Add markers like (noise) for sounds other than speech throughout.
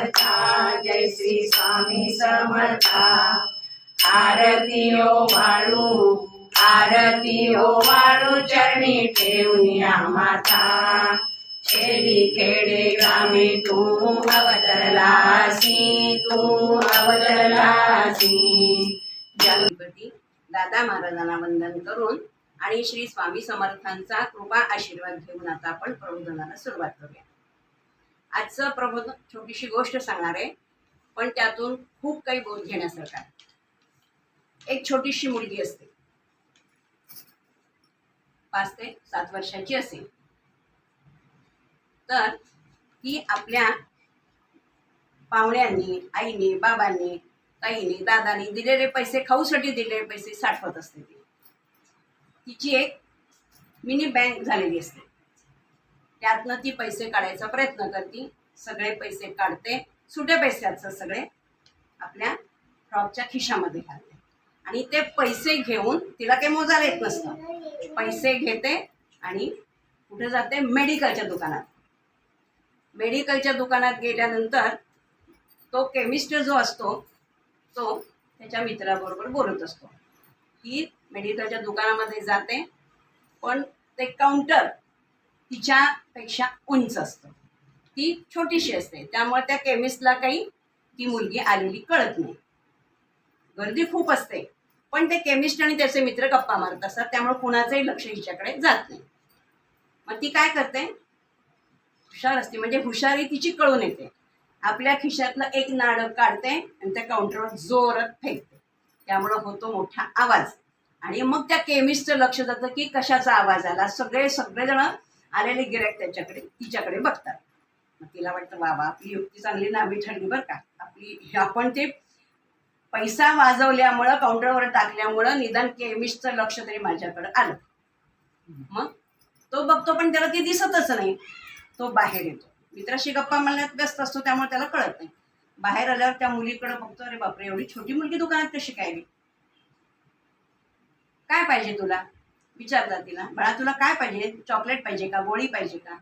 समर्था जय श्री स्वामी समर्था. आरती ओ वाळू आरती ओ वाळू चरणी ठेवूया माता. खेडी खेडे ग्रामे तू अवतरलासी तू अवतरलासी गणपती दादा महाराजांना वंदन करून आणि श्री स्वामी समर्थांचा कृपा आशीर्वाद घेऊन आता आपण प्रबोधनाला सुरुवात करूया. आजचं प्रबोधन छोटीशी गोष्ट सांगणार आहे पण त्यातून खूप काही बोध घेण्यासारखं एक छोटीशी मुलगी असते. पाच ते सात वर्षाची असेल. तर ती आपल्या पाहुण्यांनी आईने बाबांनी ताईने दादानी दिलेले पैसे खाऊसाठी दिलेले पैसे साठवत असते ती. तिची एक मिनी बँक झालेली असते. त्यातनं ती पैसे काढायचा प्रयत्न करते. सगळे पैसे काढते. सुट्या पैशाचं सगळे आपल्या फ्रॉकच्या खिशामध्ये घालते. आणि ते पैसे घेऊन तिला काही मोजायला येत नसतं. पैसे घेते आणि कुठे जाते? मेडिकलच्या दुकानात. मेडिकलच्या दुकानात गेल्यानंतर तो केमिस्ट जो असतो तो त्याच्या मित्राबरोबर बोलत असतो. ही मेडिकलच्या दुकानामध्ये जाते पण ते काउंटर तिच्यापेक्षा उंच असतं. ती छोटीशी असते. त्यामुळे त्या केमिस्टला काही ती मुलगी आलेली कळत नाही. गर्दी खूप असते. पण ते केमिस्ट आणि त्याचे मित्र गप्पा मारत असतात. त्यामुळे कुणाचंही लक्ष हिच्याकडे जात नाही. मग ती काय करते? हुशार असते. म्हणजे हुशारी तिची कळून येते. आपल्या खिशातलं एक नाणं काढते आणि त्या काउंटरवर जोरात फेकते. त्यामुळं होतो मोठा आवाज. आणि मग त्या केमिस्टचं लक्ष जातं की कशाचा आवाज आला. सगळे सगळेजण आलेले गिरायक त्याच्याकडे तिच्याकडे बघतात. मग तिला वाटतं बाबा आपली युक्ती चांगली नामी ठरली बरं का. आपली आपण ते पैसा वाजवल्यामुळं काउंटरवर टाकल्यामुळं निदान केमिस्टचं लक्ष तरी माझ्याकडे आलं. मग तो बघतो पण त्याला ती दिसतच नाही. तो बाहेर येतो. मित्राशी गप्पा मारण्यात व्यस्त असतो त्यामुळे त्याला कळत नाही. बाहेर आल्यावर त्या मुलीकडे बघतो अरे बापरे एवढी छोटी मुलगी दुकानात कशी काय काय पाहिजे तुला? विचारतात तिला बाळा तुला काय पाहिजे? चॉकलेट पाहिजे का? गोळी पाहिजे का?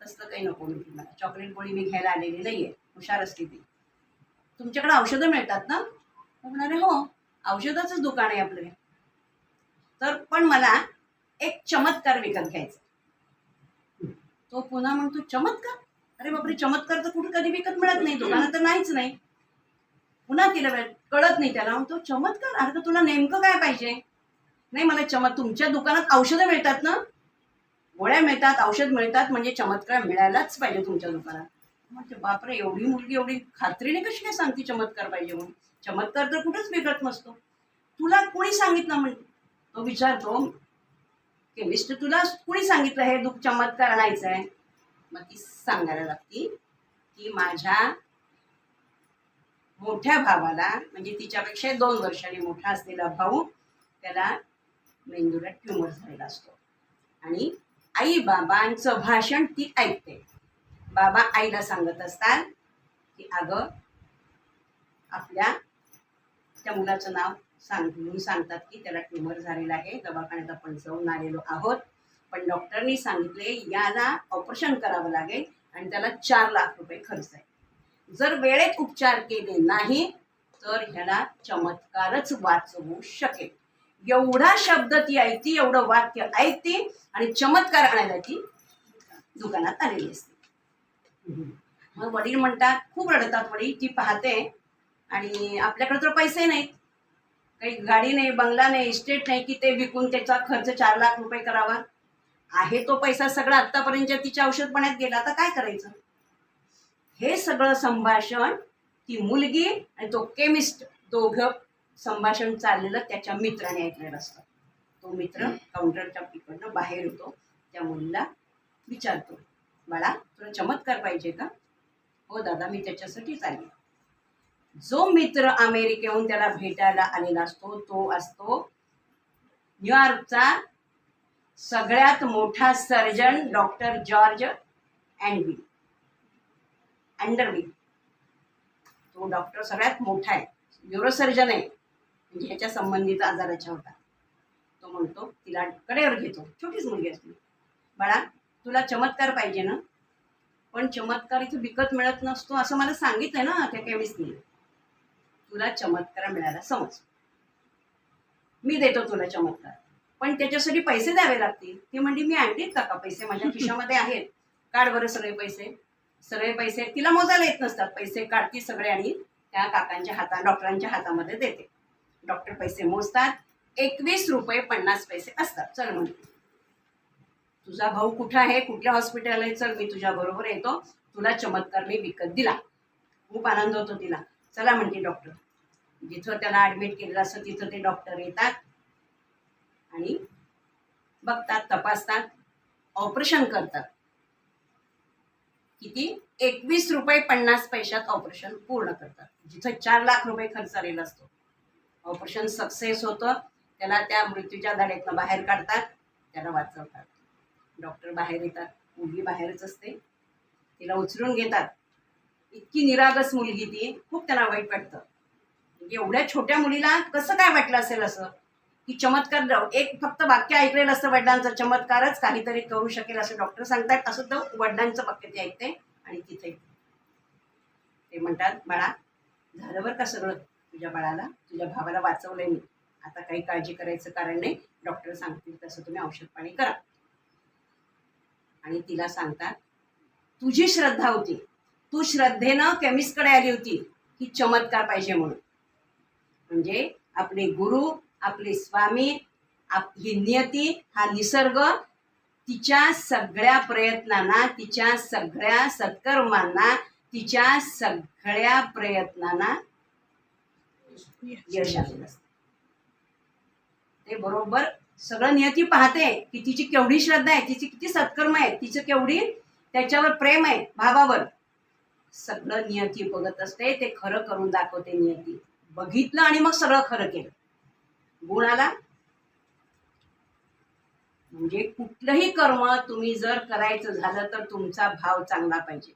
तसलं काही नको मी मला चॉकलेट गोळी मी घ्यायला आलेली नाहीये. हुशार असते ती. तुमच्याकडे औषधं मिळतात ना? म्हणाले हो. औषधाचंच दुकान आहे आपलं. तर पण मला एक चमत्कार विकत घ्यायचा तो पुन्हा म्हणतो चमत्कार? अरे बापरे चमत्कार तर कुठे कधी विकत मिळत नाही? दुकानात तर नाहीच नाही. पुन्हा तिला कळत नाही त्याला. म्हणतो चमत्कार? अरे तर तुला नेमकं काय पाहिजे? नाही मला चमत तुमच्या दुकानात औषधं मिळतात ना? गोळ्या मिळतात औषध मिळतात म्हणजे चमत्कार मिळायलाच पाहिजे तुमच्या दुकानात. म्हणजे बापरे एवढी मुलगी एवढी खात्रीने कशी काय सांगते चमत्कार पाहिजे म्हणून? चमत्कार तर कुठंच बिघडत नसतो. तुला कोणी सांगितलं म्हणजे तो विचारतो केमिस्ट तुला कुणी सांगितलं हे दुःख चमत्कार आणायचं आहे मग ती सांगायला लागती की माझ्या मोठ्या भावाला म्हणजे तिच्यापेक्षा दोन वर्षांनी मोठा असलेला भाऊ त्याला मेंदूला ट्युमर झालेला असतो. आणि आई बाबांचं भाषण ती ऐकते. बाबा आईला सांगत असतात की अगं आपल्या त्या मुलाचं नाव सांगून सांगतात की त्याला ट्युमर झालेला आहे. दवाखान्यात आपण जाऊन आलेलो आहोत. पण डॉक्टरनी सांगितले याला ऑपरेशन करावं लागेल आणि त्याला चार लाख रुपये खर्च आहे. जर वेळेत उपचार केले नाही तर ह्याला चमत्कारच वाचवू शकेल. एवढा शब्द ती ऐकती एवढं वाक्य ऐकते आणि चमत्कार आणायला ती दुकानात आलेली असते. मग वडील म्हणतात खूप रडतात वडील ती पाहते आणि आपल्याकडे तर पैसे नाहीत. काही गाडी नाही बंगला नाही इस्टेट नाही की ते विकून त्याचा खर्च चार लाख रुपये करावा. आहे तो पैसा सगळा आत्तापर्यंत तिच्या औषध पाण्यात गेला आता काय करायचं? हे सगळं संभाषण ती मुलगी आणि तो केमिस्ट दोघं संभाषण चाललेलं त्याच्या मित्राने ऐकलेलं असतं. तो मित्र काउंटरच्या तिकडनं बाहेर येतो. त्या मुलीला विचारतो बाळा तुला चमत्कार पाहिजे का? हो दादा मी त्याच्यासाठीच आले. जो मित्र अमेरिकेहून त्याला भेटायला आलेला असतो तो असतो न्यूयॉर्कचा सगळ्यात मोठा सर्जन डॉक्टर जॉर्ज अँडवी अँडरवी तो डॉक्टर सगळ्यात मोठा आहे. न्यूरोसर्जन आहे. ह्याच्या संबंधित आजाराच्या होता. तो म्हणतो तिला कडेवर घेतो. छोटीच मुलगी असते बाळा तुला चमत्कार पाहिजे ना. पण चमत्कार इथे विकत मिळत नसतो असं मला सांगितलंय ना त्या केमिस्टनी. तुला चमत्कार मिळाला समज. मी देतो तुला चमत्कार. पण त्याच्यासाठी पैसे द्यावे लागतील. ती म्हणली मी आणलीत का का पैसे. माझ्या (laughs) खिशामध्ये आहेत. काढ बरं सगळे पैसे. सगळे पैसे तिला मोजायला येत नसतात. पैसे काढती सगळे आणि त्या काकांच्या हाता डॉक्टरांच्या हातामध्ये देते. डॉक्टर पैसे मोजतात. एकवीस रुपये पन्नास पैसे असतात. चल म्हणते तुझा भाऊ कुठं आहे? कुठल्या हॉस्पिटल आहे? चल मी तुझ्या बरोबर येतो. तुला चमत्कार मी विकत दिला. खूप आनंद होतो तिला. चला म्हणते डॉक्टर. जिथं त्याला ऍडमिट केलेलं असतं तिथं ते डॉक्टर येतात आणि बघतात तपासतात ऑपरेशन करतात. किती? एकवीस रुपये पन्नास पैशात ऑपरेशन पूर्ण करतात. जिथं चार लाख रुपये खर्च आलेला असतो. ऑपरेशन सक्सेस होतं. त्याला त्या मृत्यूच्या धड्यातनं बाहेर काढतात. त्याला वाचवतात. डॉक्टर बाहेर येतात. मुलगी बाहेरच असते. तिला उचलून घेतात. इतकी निरागस मुलगी ती. खूप त्यांना वाईट वाटतं. म्हणजे एवढ्या छोट्या मुलीला कसं काय वाटलं असेल असं? की चमत्कार एक फक्त वाक्य ऐकलेलं असतं वडिलांचं. चमत्कारच काहीतरी करू शकेल असं डॉक्टर सांगतात. असं तर वडिलांचं वाक्य ते ऐकते आणि तिथे ते म्हणतात बाळा झालं बरं का सगळं? तुझ्या बाळाला तुझ्या भावाला वाचवलंय मी. आता काही काळजी करायचं कारण नाही. डॉक्टर सांगतील तसं तुम्ही औषध पाणी करा. आणि तिला सांगतात तुझी श्रद्धा होती. तू श्रद्धेनं केमिस्टकडे आली होती. की चमत्कार पाहिजे म्हणून. म्हणजे आपले गुरु आपले स्वामी आप ही नियती हा निसर्ग तिच्या सगळ्या प्रयत्नांना तिच्या सगळ्या सत्कर्मांना तिच्या सगळ्या प्रयत्नांना यश आलेलं असतं. ते बरोबर सगळं नियती पाहते की तिची केवढी श्रद्धा आहे तिची किती सत्कर्म आहे तिचं केवढी त्याच्यावर प्रेम आहे भावावर. सगळं नियती बघत असते ते खरं करून दाखवते नियती. बघितलं आणि मग सगळं खरं केलं. गुण आला. म्हणजे कुठलंही कर्म तुम्ही जर करायचं झालं तर तुमचा भाव चांगला पाहिजे.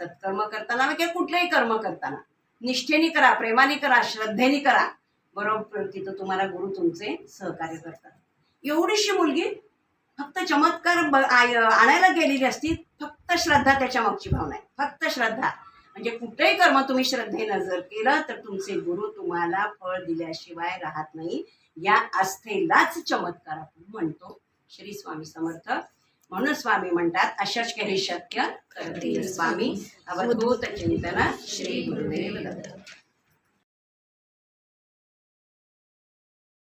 सत्कर्म करताना किंवा कुठलंही कर्म करताना. निष्ठेने करा प्रेमाने करा श्रद्धेने करा. बरोबर तिथं तुम्हाला गुरु तुमचे सहकार्य करतात. एवढीशी मुलगी फक्त चमत्कार आणायला गेलेली असती फक्त श्रद्धा त्याच्या मागची भावना आहे. फक्त श्रद्धा. म्हणजे कुठेही कर्म तुम्ही श्रद्धेनं जर केलं तर तुमचे गुरु तुम्हाला फळ दिल्याशिवाय राहत नाही. या आस्थेलाच चमत्कार आपण म्हणतो. श्री स्वामी समर्थ. म्हणून स्वामी म्हणतात अशाच काही शक्य करतील. स्वामी अवधूत चिंतन श्री गुरुदेव दत्त.